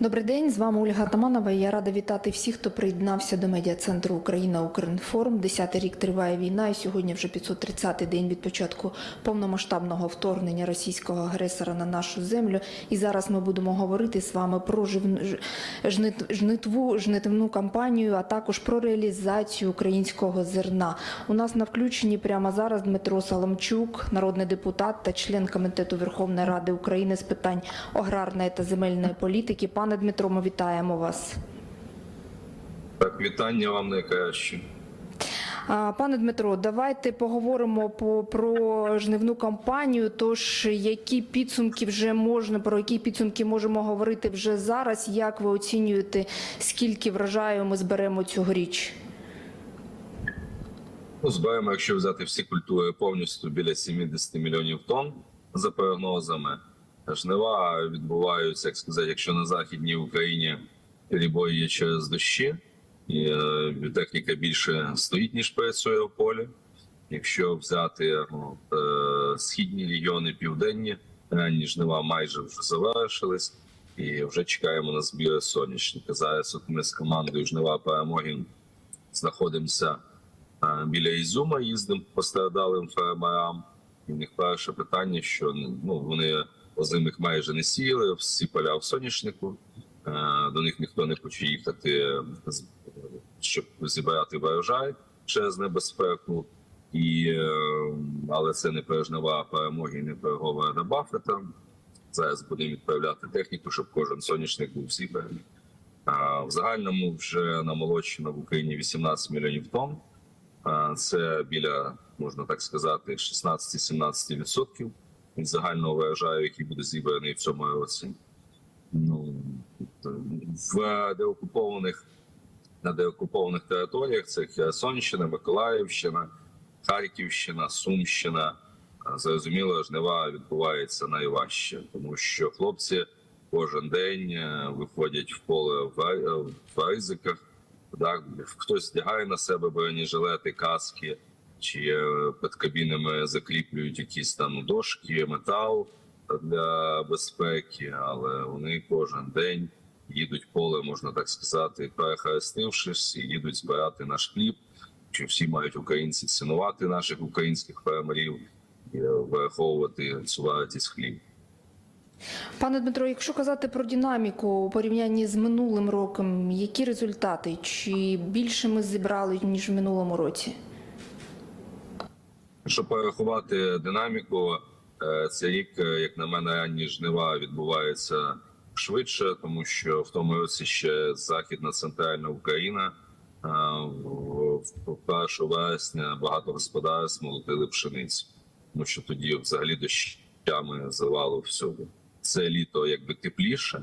Добрий день, з вами Ольга Таманова. Я рада вітати всіх, хто приєднався до медіа центру Україна Укрінформ. Десятий рік триває війна, і сьогодні вже 530-й день від початку повномасштабного вторгнення російського агресора на нашу землю. І зараз ми будемо говорити з вами про жнитву, жнитивну кампанію, а також про реалізацію українського зерна. У нас на включенні прямо зараз Дмитро Саламчук, народний депутат та член комітету Верховної Ради України з питань аграрної та земельної політики. Пане Дмитро, ми вітаємо вас. Так, вітання вам найкраще. Пане Дмитро, давайте поговоримо по, про жнивну кампанію. Тож, які підсумки вже можна, про які підсумки можемо говорити вже зараз? Як ви оцінюєте, скільки врожаю ми зберемо цьогоріч? Ну, зберемо, якщо взяти всі культури повністю біля 70 мільйонів тонн за прогнозами. Жнива відбуваються, як сказати, якщо на західній Україні рібої є через дощі, і е, техніка більше стоїть ніж працює в полі. Якщо взяти ну, е, східні регіони, південні, ранні жнива майже вже завершились, і вже чекаємо на збір соняшника. Зараз от ми з командою жнива перемоги знаходимося біля Ізюма, їздимо по постраждалим фермерам. І в них перше питання, що ну вони озимих майже не сіяли, всі поля в соняшнику. Е, До них ніхто не хоче їхати, щоб зібрати врожай через небезпеку. І, е, але це не пережнива перемоги, не переговори на Баффета. Зараз будемо відправляти техніку, щоб кожен соняшник був зібраний. В загальному вже намолочено в Україні 18 мільйонів тонн. Це біля, можна так сказати, 16-17% від загального врожаю, який буде зібраний в цьому році. Ну, в деокупованих на деокупованих територіях це Херсонщина, Миколаївщина, Харківщина, Сумщина. Зрозуміло, жнива відбувається найважче, тому що хлопці кожен день е, виходять в поле ри- в ризиках. Так, хтось вдягає на себе бронежилети, каски, чи е, під кабінами закріплюють якісь там дошки, метал для безпеки, але вони кожен день їдуть поле, можна так сказати, перехрестившись, і їдуть збирати наш хліб. Чи всі мають українці цінувати наших українських фермерів і е, враховувати цю вартість хліб. Пане Дмитро, якщо казати про динаміку у порівнянні з минулим роком, які результати? Чи більше ми зібрали ніж в минулому році? Щоб порахувати динаміку, е, цей рік, е, як на мене, ранні жнива відбуваються швидше, тому що в тому році ще західна центральна Україна е, в- в 1 вересня багато господарств молотили пшеницю, тому що тоді взагалі дощами заливало всюди. Це літо якби тепліше.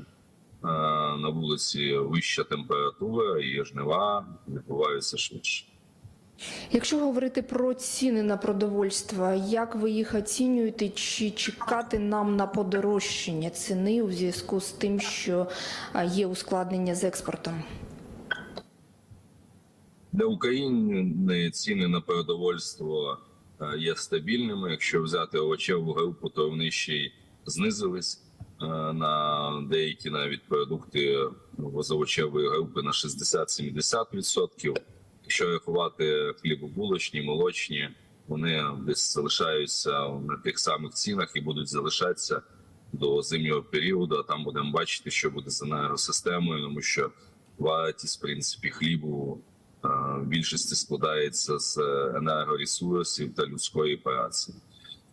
На вулиці вища температура і жнива відбуваються швидше. Якщо говорити про ціни на продовольство, як ви їх оцінюєте? Чи чекати нам на подорожчання ціни у зв'язку з тим, що є ускладнення з експортом? Для України ціни на продовольство є стабільними. Якщо взяти овочеву групу, то вони ще й знизились на деякі навіть продукти з овочевої групи на 60-70%. Якщо рахувати хлібобулочні, молочні, вони десь залишаються на тих самих цінах і будуть залишатися до зимнього періоду. А там будемо бачити, що буде з енергосистемою, тому що вартість в принципі хлібу е, в більшості складається з енергоресурсів та людської праці.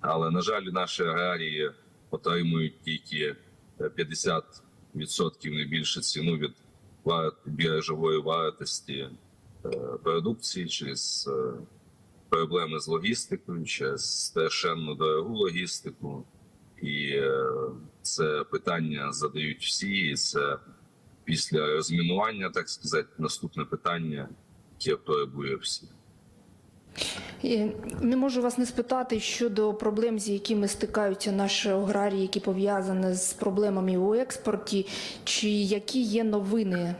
Але на жаль, наші аграрії отримують тільки е, 50% не більше ціну від біржової вартості продукції через е, проблеми з логістикою, через страшенно дорогу логістику. І е, це питання задають всі. І це після розмінування, так сказати, наступне питання, яке потребує всіх. Не можу вас не спитати щодо проблем, з якими стикаються наші аграрії, які пов'язані з проблемами у експорті, чи які є новини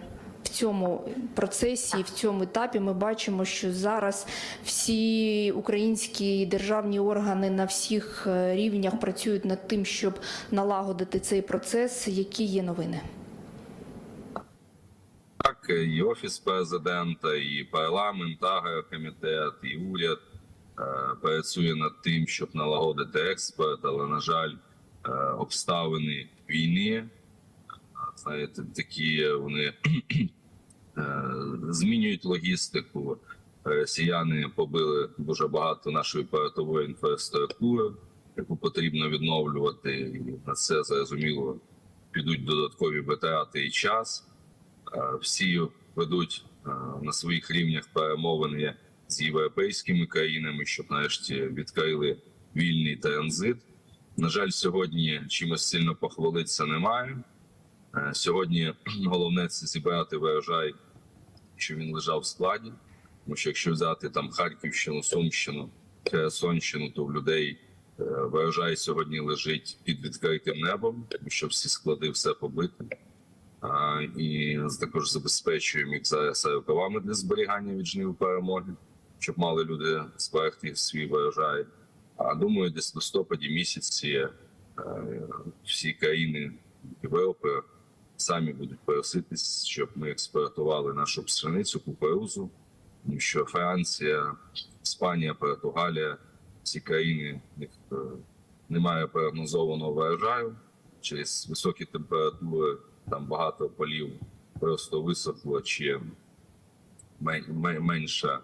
цьому процесі, в цьому етапі. Ми бачимо, що зараз всі українські державні органи на всіх е, рівнях працюють над тим, щоб налагодити цей процес. Які є новини? так і офіс президента, і парламент, агрокомітет, і уряд е, працює над тим, щоб налагодити експорт, але на жаль, е, обставини війни, знаєте, такі вони змінюють логістику. Росіяни побили дуже багато нашої портової інфраструктури, яку потрібно відновлювати, і на це зрозуміло підуть додаткові витрати і час. Е, Всі ведуть е, на своїх рівнях перемовини з європейськими країнами, щоб нарешті відкрили вільний транзит. На жаль, сьогодні чимось сильно похвалитися немає. Е, Сьогодні головне це зібрати врожай, що він лежав в складі. Тому що якщо взяти там Харківщину, Сумщину, Херсонщину, то в людей е, врожай сьогодні лежить під відкритим небом, тому що всі склади все побито. А, і також забезпечуємо їх зараз рукавами для зберігання від жнив перемоги, щоб мали люди зберегти свій врожай. А думаю, десь в листопаді місяці е, всі країни Європи самі будуть проситись, щоб ми експортували нашу пшеницю, кукурузу, що Франція, Іспанія, Португалія, ці країни них е, немає прогнозованого врожаю через високі температури. Там багато полів просто висохло чи мен- мен- менше,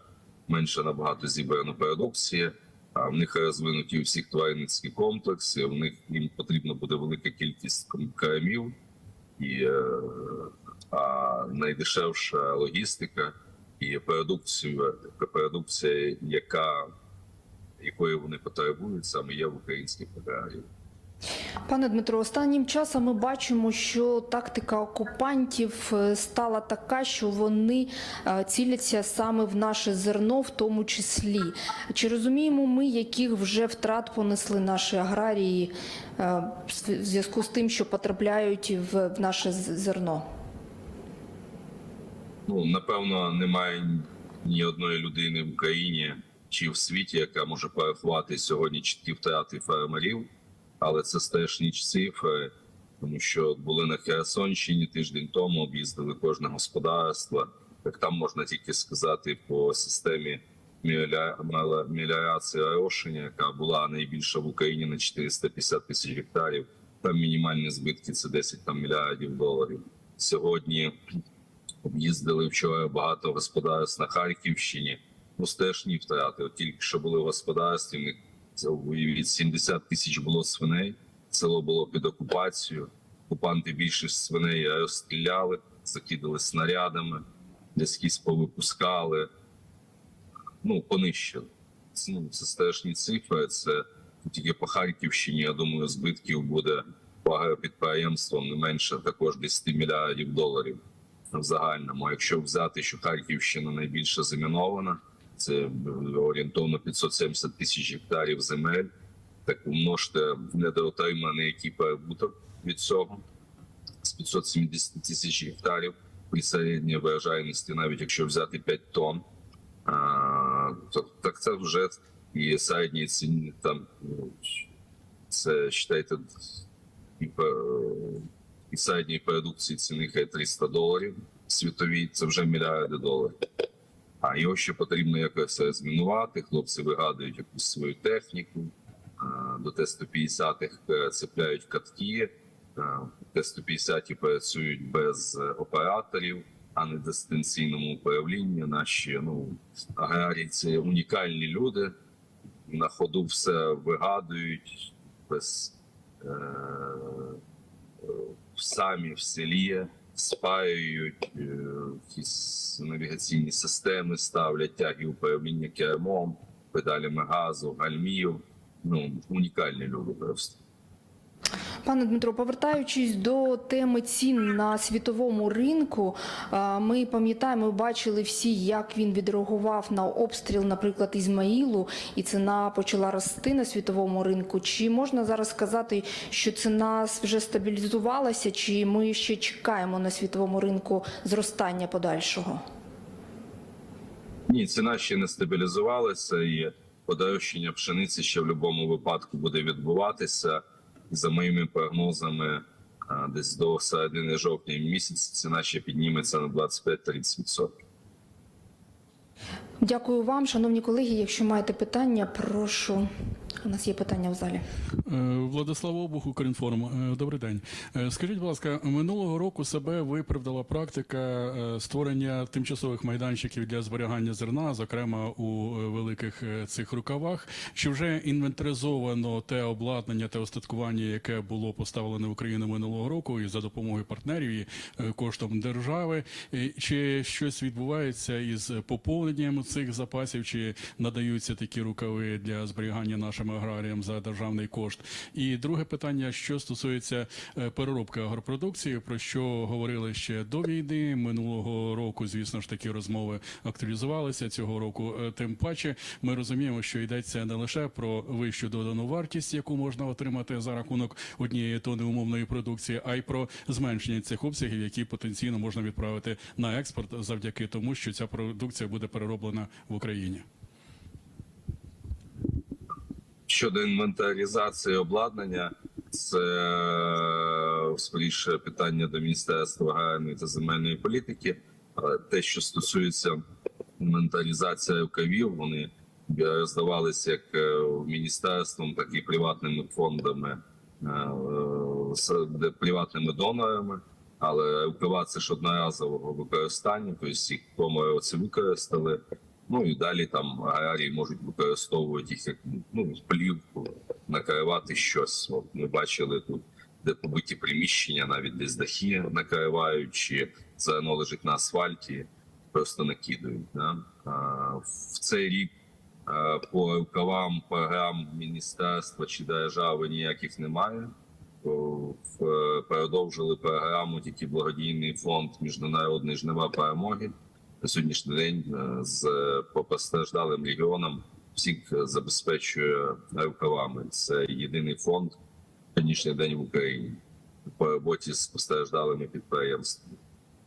менше набагато зібрано продукції. А в них розвинуті всі тваринницькі комплекси. В них їм потрібна буде велика кількість кормів, і е, а найдешевша логістика і продукцію, продукція, яка якої вони потребують, саме є в українських аграріїв. Пане Дмитро, останнім часом ми бачимо, що тактика окупантів е, стала така, що вони е, ціляться саме в наше зерно, в тому числі. Чи розуміємо ми, яких вже втрат понесли наші аграрії е, в зв'язку з тим, що потрапляють в наше зерно? Ну напевно, немає ні одної людини в Україні чи в світі, яка може порахувати сьогодні чіткі втрати фермерів, але це страшні цифри, тому що були на Херсонщині тиждень тому, об'їздили кожне господарство. Як там можна тільки сказати по системі меліорації орошення, яка була найбільша в Україні на 450 тисяч гектарів. Там мінімальні збитки це 10 там мільярдів доларів. Сьогодні об'їздили вчора багато господарств на Харківщині. Ну, страшні втрати. От тільки що були в господарстві, це уявіть, 70 тисяч було свиней. Село було під окупацією. Окупанти більшість свиней розстріляли, закидали снарядами, десь повипускали, ну, понищили. Це, ну, це страшні цифри. Це тільки по Харківщині, я думаю, збитків буде по агропідприємствам не менше також 10 мільярдів доларів в загальному. Якщо взяти, що Харківщина найбільше замінована, це орієнтовно 570 тисяч гектарів земель. Так умножте недоотриманий який перебуток від цього з 570 тисяч гектарів при середній врожайності, навіть якщо взяти 5 тонн, то так це вже і середні ціни там ну, це вважайте, і, середньої продукції ціни хай 300 доларів світові, це вже мільярди доларів. А його ще потрібно якось розмінувати. Хлопці вигадують якусь свою техніку. До Т-150 цепляють катки. а, Т-150 працюють без е, операторів, а не дистанційному управлінні. Наші ну, аграрії це унікальні люди. На ходу все вигадують без е, е, самі в селі спаюють е, якісь навігаційні системи, ставлять тяги управління кермом, педалями газу, гальмів. Ну унікальні люди просто. Пане Дмитро, повертаючись до теми цін на світовому ринку, ми пам'ятаємо, бачили всі, як він відреагував на обстріл, наприклад, Ізмаїлу, і ціна почала рости на світовому ринку. Чи можна зараз сказати, що ціна вже стабілізувалася, чи ми ще чекаємо на світовому ринку зростання подальшого? Ні, ціна ще не стабілізувалася, і подорожчання пшениці ще в будь-якому випадку буде відбуватися. За моїми прогнозами, десь до середини жовтня місяця ціна ще підніметься на 25-30%. Дякую вам, шановні колеги. Якщо маєте питання, прошу. У нас є питання в залі. Е, Владислав Обух, Укрінформ. Е, Добрий день. Е, Скажіть, будь ласка, минулого року себе виправдала практика створення тимчасових майданчиків для зберігання зерна, зокрема у великих цих рукавах. Чи вже інвентаризовано те обладнання та остаткування, яке було поставлене в Україну минулого року, і за допомогою партнерів і коштом держави? Чи щось відбувається із поповненням цих запасів, чи надаються такі рукави для зберігання нашим аграріям за державний кошт? І друге питання, що стосується е, переробки агропродукції, про що говорили ще до війни минулого року. Звісно ж, такі розмови актуалізувалися цього року. Е, Тим паче, ми розуміємо, що йдеться не лише про вищу додану вартість, яку можна отримати за рахунок однієї тони умовної продукції, а й про зменшення цих обсягів, які потенційно можна відправити на експорт завдяки тому, що ця продукція буде перероблена в Україні. Щодо інвентаризації обладнання, це е, скоріше питання до Міністерства аграрної та земельної політики. Але те, що стосується інвентаризації рукавів, вони роздавалися як е, міністерством, так і приватними фондами, е, приватними донорами. Але рукава це ж одноразового використання, тобто їх комори це використали. Ну і далі там аграрії можуть використовувати їх як ну, плівку, накривати щось. От ми бачили тут, де побиті приміщення, навіть десь дахи накривають, чи зерно лежить на асфальті, просто накидають. Да? А, в цей рік а, по рукавам програм міністерства чи держави ніяких немає. В- Продовжили програму тільки благодійний фонд Міжнародний жнива перемоги на сьогоднішній день е, з е, постраждалим регіонам всіх е, забезпечує рукавами. Це єдиний фонд сьогоднішній день в Україні по роботі з постраждалими підприємствами.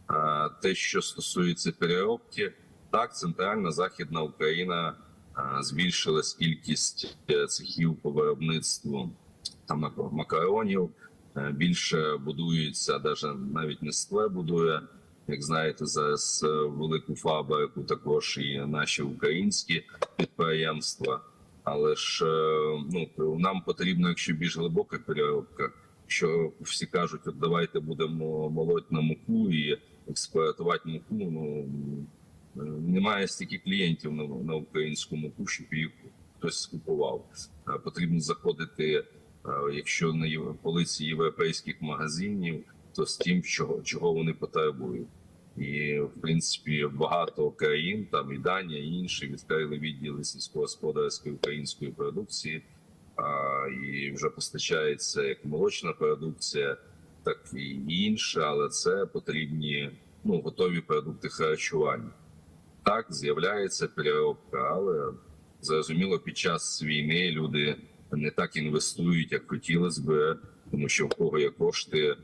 А те, що стосується переробки, так центральна західна Україна а, збільшилась кількість е, цехів по виробництву там мак- макаронів. Е, Більше будується, навіть навіть Нестле будує як знаєте, зараз велику фабрику також і наші українські підприємства. Але ж е, ну нам потрібно, якщо більш глибока переробка, що всі кажуть, от давайте будемо молоть на муку і експлуатувати муку. Ну е, немає стільки клієнтів на, на українську муку, щоб її хтось скупував. Е, Потрібно заходити, якщо на полиці європейських магазинів, то з тим, чого, чого вони потребують. І в принципі багато країн, там і Данія, і інші відкрили відділи сільськогосподарської української продукції, а, і вже постачається як молочна продукція, так і інша, але це потрібні ну готові продукти харчування. Так з'являється переробка, але зрозуміло, під час війни люди не так інвестують, як хотілося би, тому що в кого є кошти,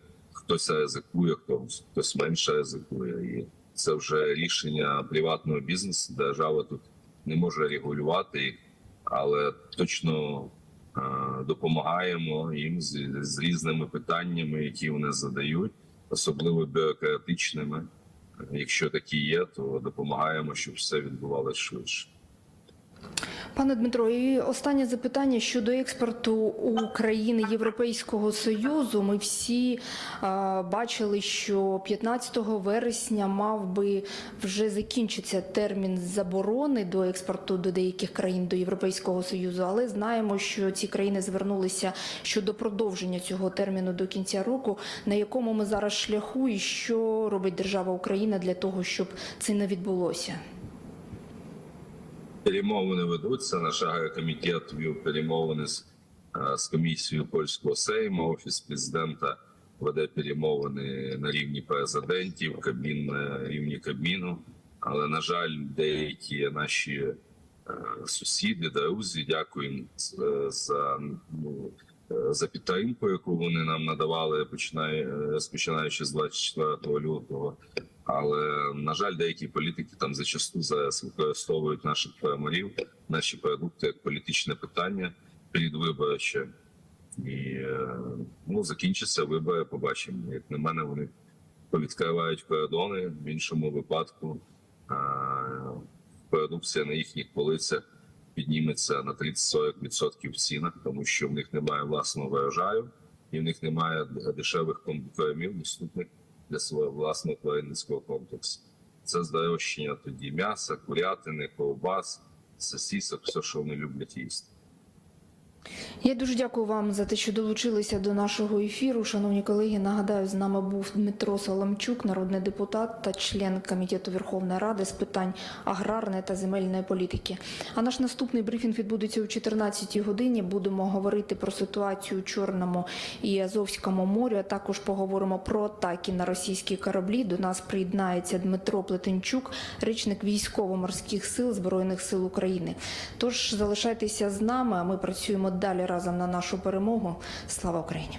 хтось ризикує, хтось, хтось менше ризикує. І це вже рішення приватного бізнесу. Держава тут не може регулювати але точно е, допомагаємо їм з, з різними питаннями, які вони задають, особливо бюрократичними. Якщо такі є, то допомагаємо, щоб все відбувалося швидше. Пане Дмитро, і останнє запитання щодо експорту України Європейського Союзу. Ми всі а, бачили, що 15 вересня мав би вже закінчитися термін заборони до експорту до деяких країн до Європейського Союзу, але знаємо, що ці країни звернулися щодо продовження цього терміну до кінця року. На якому ми зараз шляху, і що робить держава Україна для того, щоб це не відбулося? Перемовини ведуться. Наш агрокомітет вів перемовини з, е, з комісією польського сейму. Офіс президента веде перемовини на рівні президентів, кабін на рівні кабіну. Але на жаль, деякі наші е, сусіди, друзі, дякуємо е, за ну, е, за підтримку, яку вони нам надавали, починає розпочинаючи з 24 лютого. Але на жаль, деякі політики там зачасту використовують наших фермерів, наші продукти як політичне питання передвиборче. І е, ну закінчаться вибори. Побачимо. Як на мене, вони повідкривають кордони. В іншому випадку продукція на їхніх полицях підніметься на 30-40% в цінах, тому що в них немає власного врожаю і в них немає дешевих кормів доступних для свого власного тваринницького комплексу. Це здорожчання тоді м'яса, курятини, ковбас, сосісок, все, що вони люблять їсти. Я дуже дякую вам за те, що долучилися до нашого ефіру. Шановні колеги, нагадаю, з нами був Дмитро Соломчук, народний депутат та член комітету Верховної Ради з питань аграрної та земельної політики. А наш наступний брифінг відбудеться о 14 годині. Будемо говорити про ситуацію у Чорному і Азовському морі. А також поговоримо про атаки на російські кораблі. До нас приєднається Дмитро Плетенчук, речник військово-морських сил Збройних сил України. Тож залишайтеся з нами. а Ми працюємо далі разом на нашу перемогу. Слава Україні!